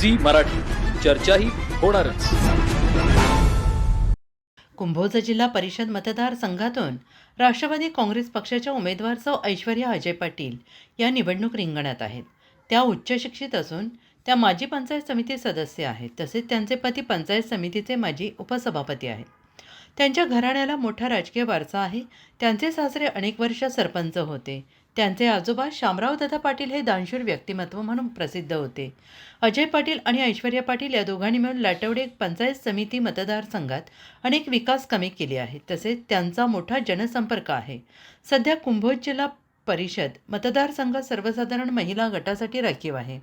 Zee Marathi. चर्चाही होणारच. कुंभोज जिल्हा परिषद मतदारसंघातून राष्ट्रवादी काँग्रेस पक्षाच्या उमेदवार सौ ऐश्वर्या अजय पाटील या निवडणूक रिंगणात आहेत. त्या उच्च शिक्षित असून त्या माजी पंचायत समिती सदस्य आहेत. तसेच त्यांचे पती पंचायत समितीचे माजी उपसभापती आहेत. त्यांच्या घराण्याला मोठा राजकीय वारसा आहे. त्यांचे सासरे अनेक वर्ष सरपंच होते. त्यांचे आजोबा शामराव दादा पाटील हे दानशूर व्यक्तिमत्व म्हणून प्रसिद्ध होते. अजय पाटील आणि ऐश्वर्या पाटील या दोघांनी मिळून लाटवडे पंचायत समिती मतदारसंघात अनेक विकास कामे केली आहेत. तसेच त्यांचा मोठा जनसंपर्क आहे. सध्या कुंभोज जिल्हा परिषद मतदारसंघ सर्वसाधारण महिला गटासाठी राखीव आहे.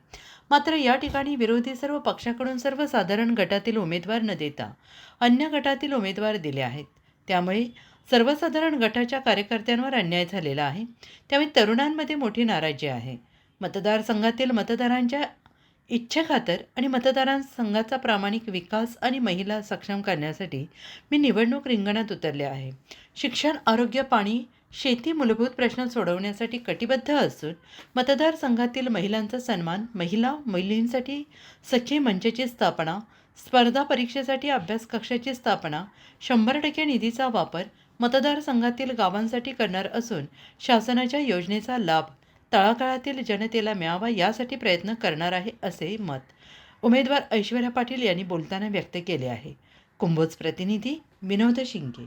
मात्र या ठिकाणी विरोधी सर्व पक्षाकडून सर्वसाधारण गटातील उमेदवार न देता अन्य गटातील उमेदवार दिले आहेत. त्यामुळे सर्वसाधारण गटाच्या कार्यकर्त्यांवर अन्याय झालेला आहे. त्यामुळे तरुणांमध्ये मोठी नाराजी आहे. मतदारसंघातील मतदारांच्या इच्छेखातर आणि मतदारांसंघाचा प्रामाणिक विकास आणि महिला सक्षम करण्यासाठी मी निवडणूक रिंगणात उतरले आहे. शिक्षण आरोग्य पाणी शेती मूलभूत प्रश्न सोडवण्यासाठी कटिबद्ध असून मतदारसंघातील महिलांचा सन्मान महिला मुलींसाठी सखी मंचची स्थापना स्पर्धा परीक्षेसाठी अभ्यास कक्षाची स्थापना शंभर टक्के निधीचा वापर मतदारसंघातील गावांसाठी करणार असून शासनाच्या योजनेचा लाभ तळागाळातील जनतेला मिळावा यासाठी प्रयत्न करणार आहे असे मत उमेदवार ऐश्वर्या पाटील यांनी बोलताना व्यक्त केले आहे. कुंभोज प्रतिनिधी विनोद शिंगे.